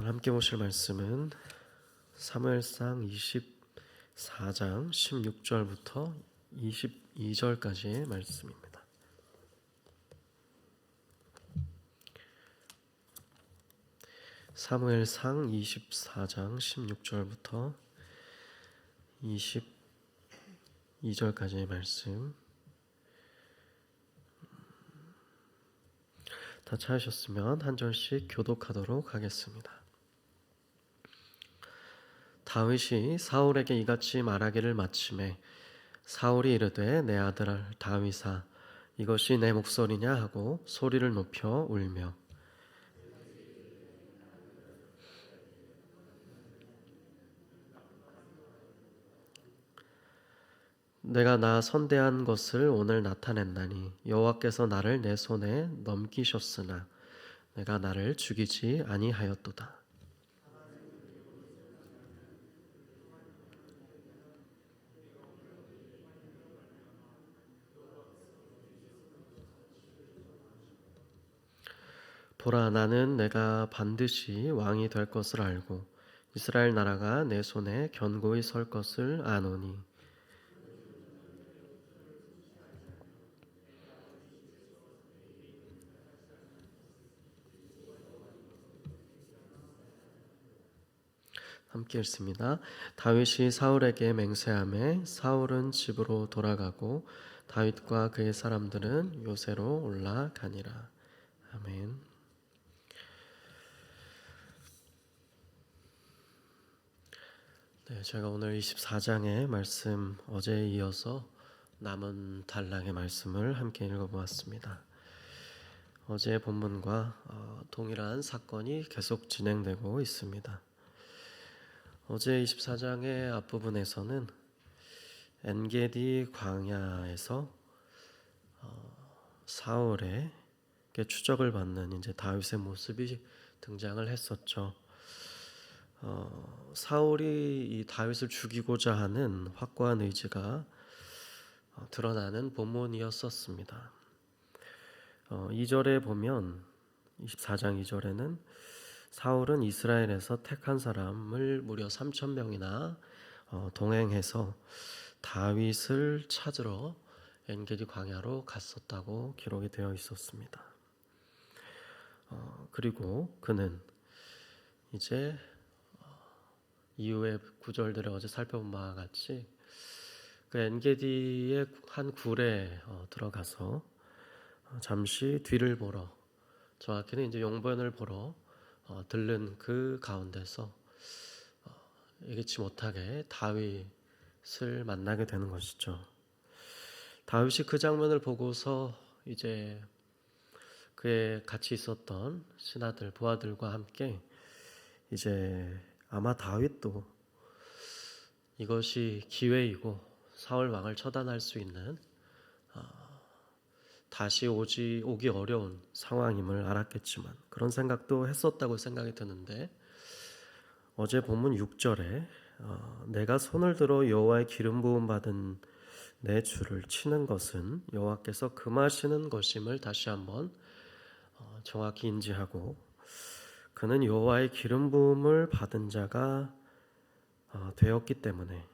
오늘 함께 보실 말씀은 사무엘상 24장 16절부터 22절까지의 말씀입니다. 사무엘상 24장 16절부터 22절까지의 말씀 다 찾으셨으면 한 절씩 교독하도록 하겠습니다. 다윗이 사울에게 이같이 말하기를 마침에 사울이 이르되 내 아들 다윗아 이것이 내 목소리냐 하고 소리를 높여 울며 내가 나 선대한 것을 오늘 나타냈나니 여호와께서 나를 내 손에 넘기셨으나 내가 나를 죽이지 아니하였도다. 보라 나는 내가 반드시 왕이 될 것을 알고 이스라엘 나라가 내 손에 견고히 설 것을 아노니 함께 읽습니다. 다윗이 사울에게 맹세함에 사울은 집으로 돌아가고 다윗과 그의 사람들은 요새로 올라가니라. 아멘. 네, 제가 오늘 24장의 말씀 어제에 이어서 남은 단락의 말씀을 함께 읽어보았습니다. 어제 본문과 어, 동일한 사건이 계속 진행되고 있습니다. 어제 24장의 앞부분에서는 엔게디 광야에서 어, 사울의 추적을 받는 이제 다윗의 모습이 등장을 했었죠. 어, 사울이 이 다윗을 죽이고자 하는 확고한 의지가 어, 드러나는 본문이었었습니다. 어, 2절에 보면 24장 2절에는 사울은 이스라엘에서 택한 사람을 무려 3천 명이나 어, 동행해서 다윗을 찾으러 엔게디 광야로 갔었다고 기록이 되어 있었습니다. 어, 그리고 그는 이제 이후의 구절들을 어제 살펴본 바와 같이 그 엔게디의 한 굴에 어, 들어가서 어, 잠시 뒤를 보러 정확히는 이제 용변을 보러 어, 들른 그 가운데서 어, 예기치 못하게 다윗을 만나게 되는 것이죠. 다윗이 그 장면을 보고서 이제 그의 같이 있었던 신하들 부하들과 함께 이제 아마 다윗도 이것이 기회이고 사울 왕을 처단할 수 있는 어, 다시 오지 오기 어려운 상황임을 알았겠지만 그런 생각도 했었다고 생각이 드는데 어제 본문 6절에 어, 내가 손을 들어 여호와의 기름 부음 받은 내 주를 치는 것은 여호와께서 금하시는 것임을 다시 한번 어, 정확히 인지하고 그는 여호와의 기름 부음을 받은 자가 어, 되었기 때문에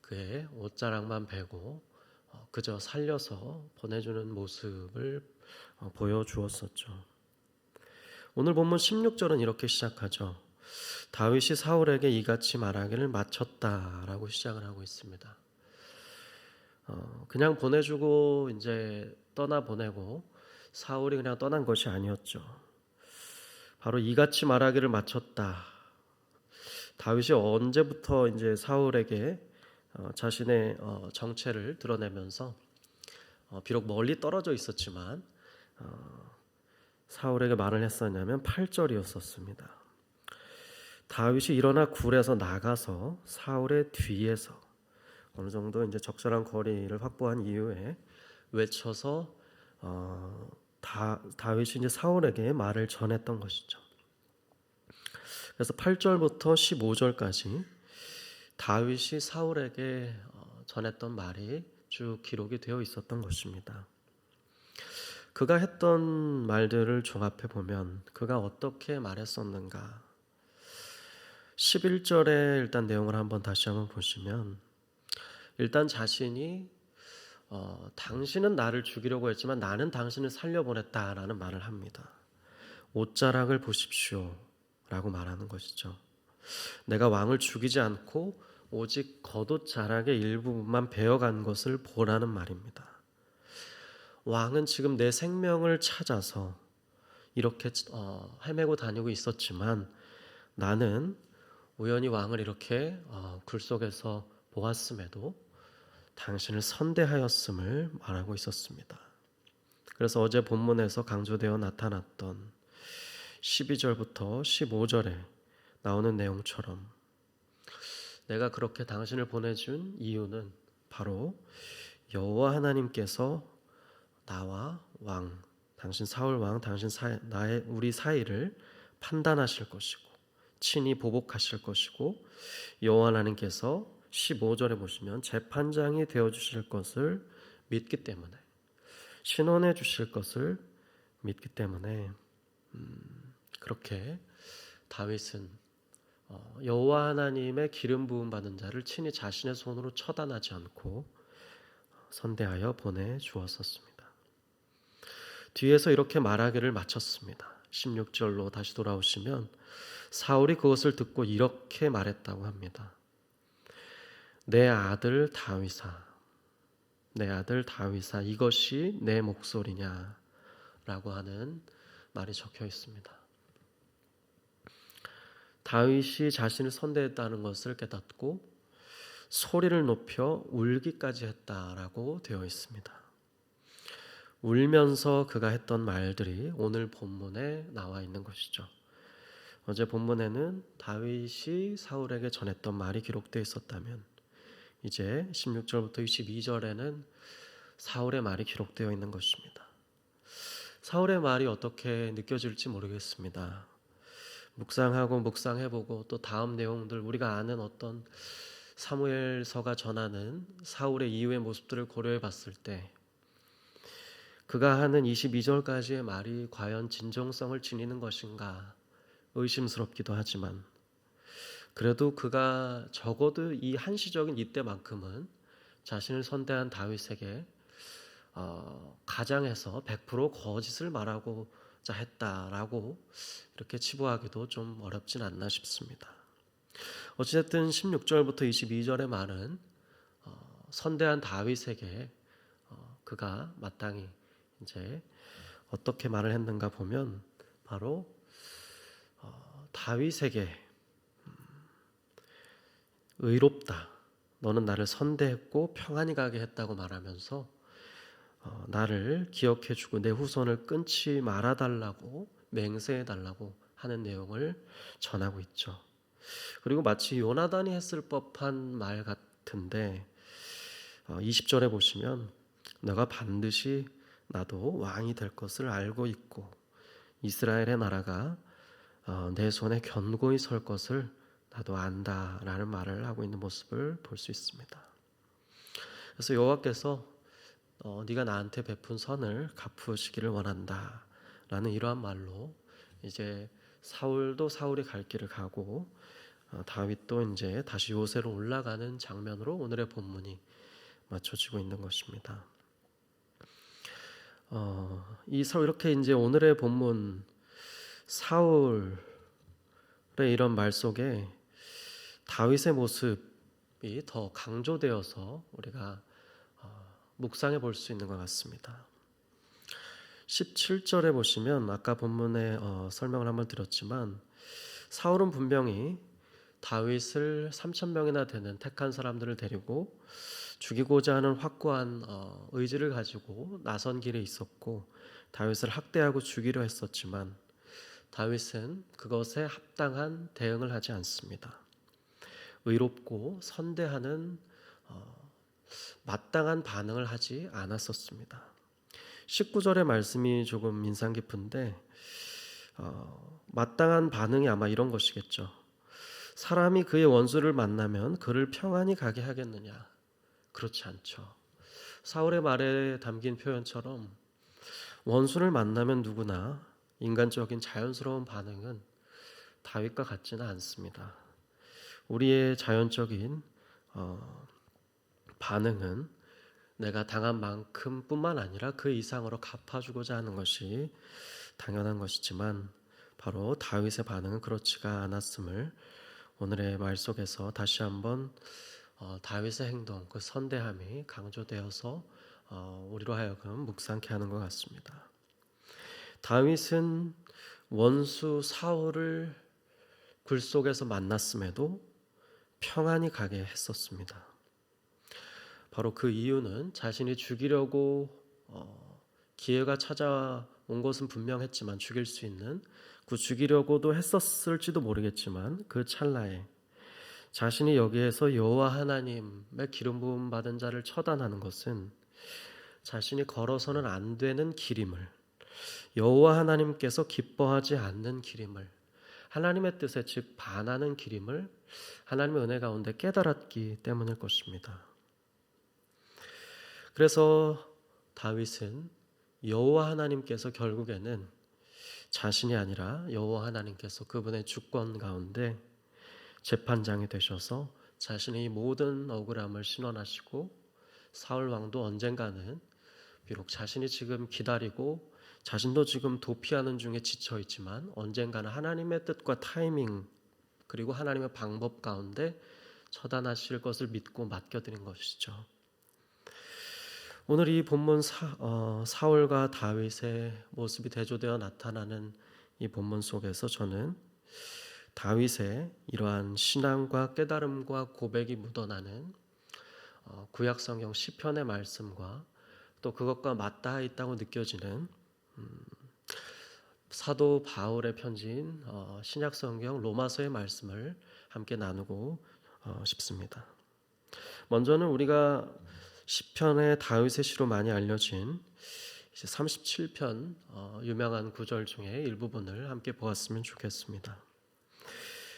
그의 옷자락만 베고 어, 그저 살려서 보내주는 모습을 어, 보여주었었죠. 오늘 본문 16절은 이렇게 시작하죠. 다윗이 사울에게 이같이 말하기를 마쳤다라고 시작을 하고 있습니다. 그냥 보내주고 이제 떠나 보내고 사울이 그냥 떠난 것이 아니었죠. 바로 이같이 말하기를 마쳤다. 다윗이 언제부터 이제 사울에게 어, 자신의 어, 정체를 드러내면서 어, 비록 멀리 떨어져 있었지만 사울에게 말을 했었냐면 8절이었었습니다. 다윗이 일어나 굴에서 나가서 사울의 뒤에서 어느 정도 이제 적절한 거리를 확보한 이후에 외쳐서 어, 다, 다윗이 이제 사울에게 말을 전했던 것이죠. 그래서 8절부터 15절까지 다윗이 사울에게 어, 전했던 말이 쭉 기록이 되어 있었던 것입니다. 그가 했던 말들을 종합해 보면 그가 어떻게 말했었는가 11절의 일단 내용을 한번 다시 한번 보시면 일단 자신이 어, 당신은 나를 죽이려고 했지만 나는 당신을 살려보냈다라는 말을 합니다. 옷자락을 보십시오. 라고 말하는 것이죠. 내가 왕을 죽이지 않고 오직 겉옷 자락의 일부분만 베어간 것을 보라는 말입니다. 왕은 지금 내 생명을 찾아서 이렇게 어, 헤매고 다니고 있었지만 나는 우연히 왕을 이렇게 어, 굴 속에서 보았음에도 당신을 선대하였음을 말하고 있었습니다. 그래서 어제 본문에서 강조되어 나타났던 12절부터 15절에 나오는 내용처럼 내가 그렇게 당신을 보내준 이유는 바로 여호와 하나님께서 나와 왕, 당신 사울 왕, 당신 사, 나의 우리 사이를 판단하실 것이고 친히 보복하실 것이고 여호와 하나님께서 15절에 보시면 재판장이 되어 주실 것을 믿기 때문에 신원해 주실 것을 믿기 때문에 음, 그렇게 다윗은 어, 여호와 하나님의 기름 부음 받은 자를 친히 자신의 손으로 처단하지 않고 선대하여 보내 주었었습니다. 뒤에서 이렇게 말하기를 마쳤습니다. 16절로 다시 돌아오시면 사울이 그것을 듣고 이렇게 말했다고 합니다. 내 아들 다윗아, 내 아들 다윗아, 이것이 내 목소리냐? 라고 하는 말이 적혀 있습니다. 다윗이 자신을 선대했다는 것을 깨닫고 소리를 높여 울기까지 했다라고 되어 있습니다. 울면서 그가 했던 말들이 오늘 본문에 나와 있는 것이죠. 어제 본문에는 다윗이 사울에게 전했던 말이 기록되어 있었다면 이제 16절부터 22절에는 사울의 말이 기록되어 있는 것입니다. 사울의 말이 어떻게 느껴질지 모르겠습니다. 묵상하고 묵상해보고 또 다음 내용들 우리가 아는 어떤 사무엘서가 전하는 사울의 이후의 모습들을 고려해 봤을 때 그가 하는 22절까지의 말이 과연 진정성을 지니는 것인가 의심스럽기도 하지만 그래도 그가 적어도 이 한시적인 이때만큼은 자신을 선대한 다윗에게 어, 가장해서 100% 거짓을 말하고자 했다라고 이렇게 치부하기도 좀 어렵진 않나 싶습니다. 어찌됐든 16절부터 22절의 말은 어, 선대한 다윗에게 어, 그가 마땅히 이제 어떻게 말을 했는가 보면 바로 어, 다윗에게 의롭다. 너는 나를 선대했고 평안히 가게 했다고 말하면서 어, 나를 기억해주고 내 후손을 끊지 말아달라고 맹세해달라고 하는 내용을 전하고 있죠. 그리고 마치 요나단이 했을 법한 말 같은데 어, 20절에 보시면 너가 반드시 나도 왕이 될 것을 알고 있고 이스라엘의 나라가 어, 내 손에 견고히 설 것을 나도 안다 라는 말을 하고 있는 모습을 볼 수 있습니다. 그래서 여호와께서 어, 네가 나한테 베푼 선을 갚으시기를 원한다 라는 이러한 말로 이제 사울도 사울이 갈 길을 가고 어, 다윗도 이제 다시 요새로 올라가는 장면으로 오늘의 본문이 맞춰지고 있는 것입니다. 어, 이 사, 이렇게 이제 오늘의 본문 사울의 이런 말 속에 다윗의 모습이 더 강조되어서 우리가 어, 묵상해 볼 수 있는 것 같습니다. 17절에 보시면 아까 본문에 어, 설명을 한번 드렸지만 사울은 분명히 다윗을 3천 명이나 되는 택한 사람들을 데리고 죽이고자 하는 확고한 어, 의지를 가지고 나선 길에 있었고 다윗을 학대하고 죽이려 했었지만 다윗은 그것에 합당한 대응을 하지 않습니다. 의롭고 선대하는 어, 마땅한 반응을 하지 않았었습니다. 19절의 말씀이 조금 인상 깊은데 어, 마땅한 반응이 아마 이런 것이겠죠. 사람이 그의 원수를 만나면 그를 평안히 가게 하겠느냐? 그렇지 않죠. 사울의 말에 담긴 표현처럼 원수를 만나면 누구나 인간적인 자연스러운 반응은 다윗과 같지는 않습니다. 우리의 자연적인 어, 반응은 내가 당한 만큼뿐만 아니라 그 이상으로 갚아주고자 하는 것이 당연한 것이지만 바로 다윗의 반응은 그렇지가 않았음을 오늘의 말 속에서 다시 한번 어, 다윗의 행동, 그 선대함이 강조되어서 어, 우리로 하여금 묵상케 하는 것 같습니다. 다윗은 원수 사울을 굴 속에서 만났음에도 평안히 가게 했었습니다. 바로 그 이유는 자신이 죽이려고 어, 기회가 찾아온 것은 분명했지만 죽일 수 있는 그 죽이려고도 했었을지도 모르겠지만 그 찰나에 자신이 여기에서 여호와 하나님의 기름 부음 받은 자를 처단하는 것은 자신이 걸어서는 안 되는 길임을 여호와 하나님께서 기뻐하지 않는 길임을 하나님의 뜻에 즉 반하는 길임을 하나님의 은혜 가운데 깨달았기 때문일 것입니다. 그래서 다윗은 여호와 하나님께서 결국에는 자신이 아니라 여호와 하나님께서 그분의 주권 가운데 재판장이 되셔서 자신의 모든 억울함을 신원하시고 사울 왕도 언젠가는 비록 자신이 지금 기다리고 자신도 지금 도피하는 중에 지쳐 있지만 언젠가는 하나님의 뜻과 타이밍 그리고 하나님의 방법 가운데 처단하실 것을 믿고 맡겨드린 것이죠. 오늘 이 본문 사, 어, 사울과 다윗의 모습이 대조되어 나타나는 이 본문 속에서 저는 다윗의 이러한 신앙과 깨달음과 고백이 묻어나는 어, 구약 성경 시편의 말씀과 또 그것과 맞닿아 있다고 느껴지는 음, 사도 바울의 편지인 어, 신약 성경 로마서의 말씀을 함께 나누고 어, 싶습니다. 먼저는 우리가 시편의 다윗의 시로 많이 알려진 37편 어, 유명한 구절 중에 일부분을 함께 보았으면 좋겠습니다.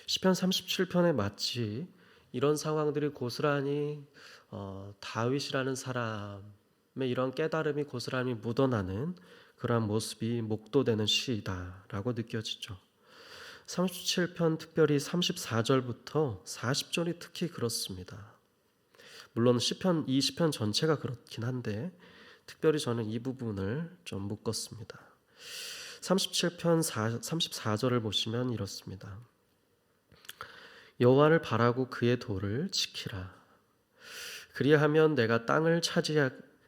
시편 37편에 마치 이런 상황들이 고스란히 어, 다윗이라는 사람의 이런 깨달음이 고스란히 묻어나는 그러한 모습이 목도되는 시이다라고 느껴지죠. 37편 특별히 34절부터 40절이 특히 그렇습니다. 물론 시편 이 시편 전체가 그렇긴 한데 특별히 저는 이 부분을 좀 묶었습니다. 37편 4, 34절을 보시면 이렇습니다. 여호와를 바라고 그의 도를 지키라. 그리하면 내가 땅을 차지하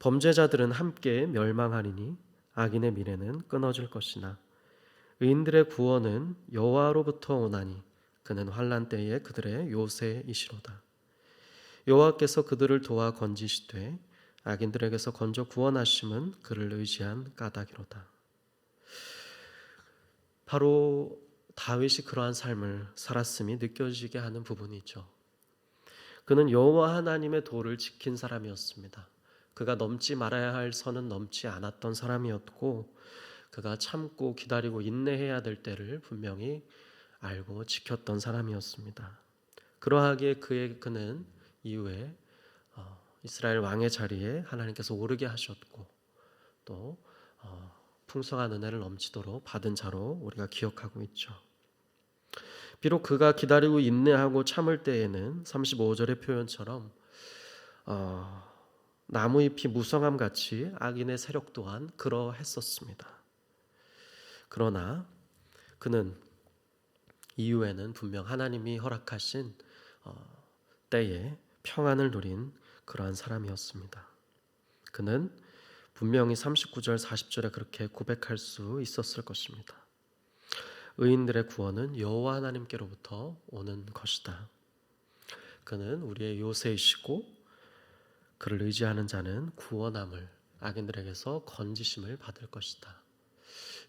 범죄자들은 함께 멸망하리니 악인의 미래는 끊어질 것이나 의인들의 구원은 여호와로부터 오나니 그는 환란 때에 그들의 요새이시로다. 여호와께서 그들을 도와 건지시되 악인들에게서 건져 구원하심은 그를 의지한 까닭이로다. 바로 다윗이 그러한 삶을 살았음이 느껴지게 하는 부분이죠. 그는 여호와 하나님의 도를 지킨 사람이었습니다. 그가 넘지 말아야 할 선은 넘지 않았던 사람이었고 그가 참고 기다리고 인내해야 될 때를 분명히 알고 지켰던 사람이었습니다. 그러하기에 그의 그는 이후에 어, 이스라엘 왕의 자리에 하나님께서 오르게 하셨고 또 어, 풍성한 은혜를 넘치도록 받은 자로 우리가 기억하고 있죠. 비록 그가 기다리고 인내하고 참을 때에는 35절의 표현처럼 어, 나무잎이 무성함 같이 악인의 세력 또한 그러했었습니다. 그러나 그는 이후에는 분명 하나님이 허락하신 어, 때에 평안을 누린 그러한 사람이었습니다. 그는 분명히 39절 40절에 그렇게 고백할 수 있었을 것입니다. 의인들의 구원은 여호와 하나님께로부터 오는 것이다. 그는 우리의 요새이시고 그를 의지하는 자는 구원함을 악인들에게서 건지심을 받을 것이다.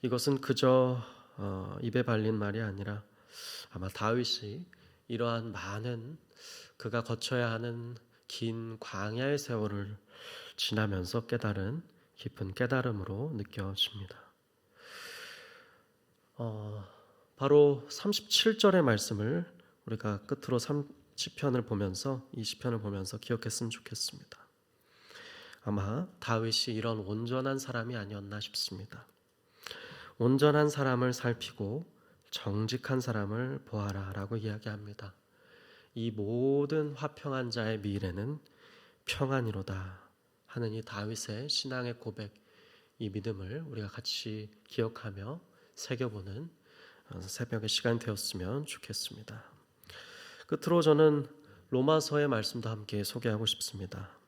이것은 그저 어, 입에 발린 말이 아니라 아마 다윗이 이러한 많은 그가 거쳐야 하는 긴 광야의 세월을 지나면서 깨달은 깊은 깨달음으로 느껴집니다. 어, 바로 37절의 말씀을 우리가 끝으로 30편을 보면서 20편을 보면서 기억했으면 좋겠습니다. 아마 다윗이 이런 온전한 사람이 아니었나 싶습니다. 온전한 사람을 살피고 정직한 사람을 보아라 라고 이야기합니다. 이 모든 화평한 자의 미래는 평안이로다 하는 이 다윗의 신앙의 고백, 이 믿음을 우리가 같이 기억하며 새겨보는 어, 새벽의 시간 되었으면 좋겠습니다. 끝으로 저는 로마서의 말씀도 함께 소개하고 싶습니다.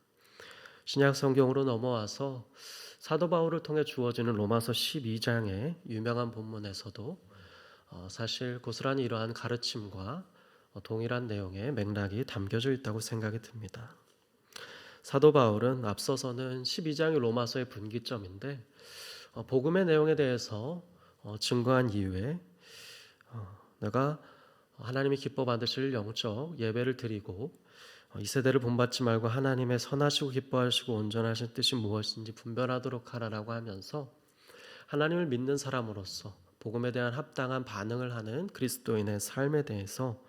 신약 성경으로 넘어와서 사도 바울을 통해 주어지는 로마서 12장의 유명한 본문에서도 어, 사실 고스란히 이러한 가르침과 어, 동일한 내용의 맥락이 담겨져 있다고 생각이 듭니다. 사도 바울은 앞서서는 12장이 로마서의 분기점인데 어, 복음의 내용에 대해서 증거한 이후에 내가 하나님이 기뻐 받으실 영적 예배를 드리고 이 세대를 본받지 말고 하나님의 선하시고 기뻐하시고 온전하신 뜻이 무엇인지 분별하도록 하라라고 하면서 하나님을 믿는 사람으로서 복음에 대한 합당한 반응을 하는 그리스도인의 삶에 대해서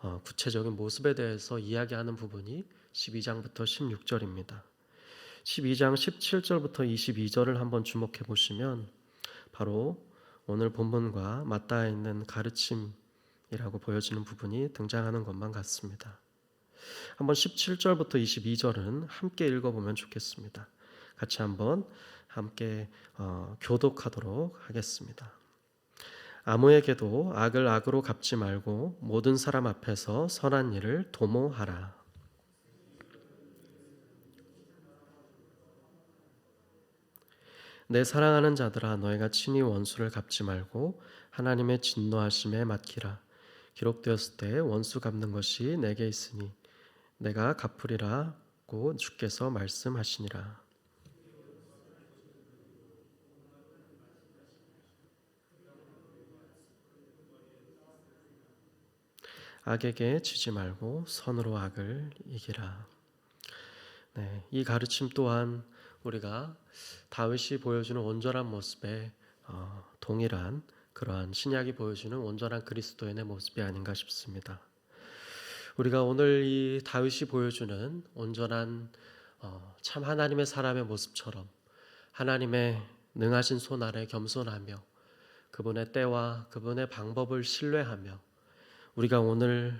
어, 구체적인 모습에 대해서 이야기하는 부분이 12장부터 16절입니다. 12장 17절부터 22절을 한번 주목해 보시면 바로 오늘 본문과 맞닿아 있는 가르침이라고 보여지는 부분이 등장하는 것만 같습니다. 한번 17절부터 22절은 함께 읽어보면 좋겠습니다. 같이 한번 함께 어, 교독하도록 하겠습니다. 아무에게도 악을 악으로 갚지 말고 모든 사람 앞에서 선한 일을 도모하라. 내 사랑하는 자들아 너희가 친히 원수를 갚지 말고 하나님의 진노하심에 맡기라. 기록되었을 때 원수 갚는 것이 내게 있으니 내가 갚으리라고 주께서 말씀하시니라. 악에게 지지 말고 선으로 악을 이기라. 네, 이 가르침 또한 우리가 다윗이 보여주는 온전한 모습에 어, 동일한 그러한 신약이 보여주는 온전한 그리스도인의 모습이 아닌가 싶습니다. 우리가 오늘 이 다윗이 보여주는 온전한 어, 참 하나님의 사람의 모습처럼 하나님의 능하신 손 아래 겸손하며 그분의 때와 그분의 방법을 신뢰하며 우리가 오늘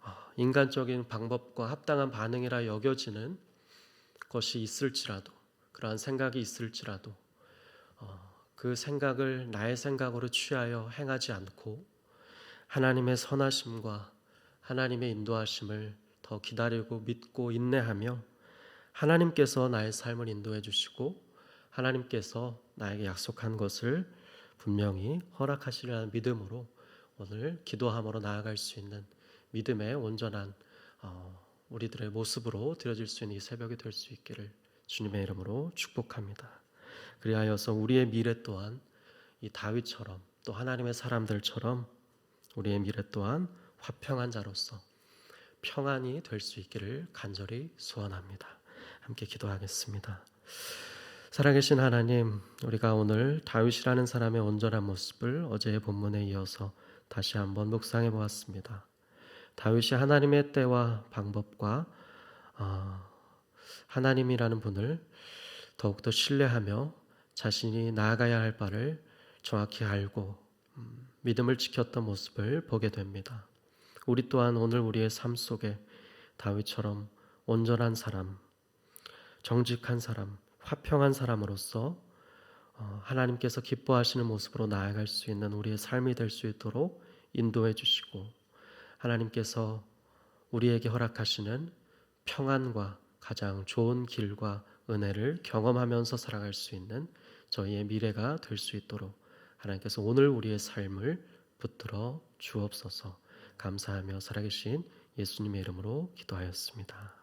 어, 인간적인 방법과 합당한 반응이라 여겨지는 것이 있을지라도 그러한 생각이 있을지라도 어, 그 생각을 나의 생각으로 취하여 행하지 않고 하나님의 선하심과 하나님의 인도하심을 더 기다리고 믿고 인내하며 하나님께서 나의 삶을 인도해 주시고 하나님께서 나에게 약속한 것을 분명히 허락하시리라는 믿음으로 오늘 기도함으로 나아갈 수 있는 믿음의 온전한 어, 우리들의 모습으로 드려질 수 있는 이 새벽이 될 수 있기를 주님의 이름으로 축복합니다. 그리하여서 우리의 미래 또한 이 다윗처럼 또 하나님의 사람들처럼 우리의 미래 또한 화평한 자로서 평안이 될 수 있기를 간절히 소원합니다. 함께 기도하겠습니다. 살아계신 하나님, 우리가 오늘 다윗이라는 사람의 온전한 모습을 어제의 본문에 이어서 다시 한번 묵상해 보았습니다. 다윗이 하나님의 때와 방법과 어, 하나님이라는 분을 더욱더 신뢰하며 자신이 나아가야 할 바를 정확히 알고 음, 믿음을 지켰던 모습을 보게 됩니다. 우리 또한 오늘 우리의 삶 속에 다윗처럼 온전한 사람, 정직한 사람, 화평한 사람으로서 어, 하나님께서 기뻐하시는 모습으로 나아갈 수 있는 우리의 삶이 될 수 있도록 인도해 주시고 하나님께서 우리에게 허락하시는 평안과 가장 좋은 길과 은혜를 경험하면서 살아갈 수 있는 저희의 미래가 될 수 있도록 하나님께서 오늘 우리의 삶을 붙들어 주옵소서 감사하며 살아계신 예수님의 이름으로 기도하였습니다.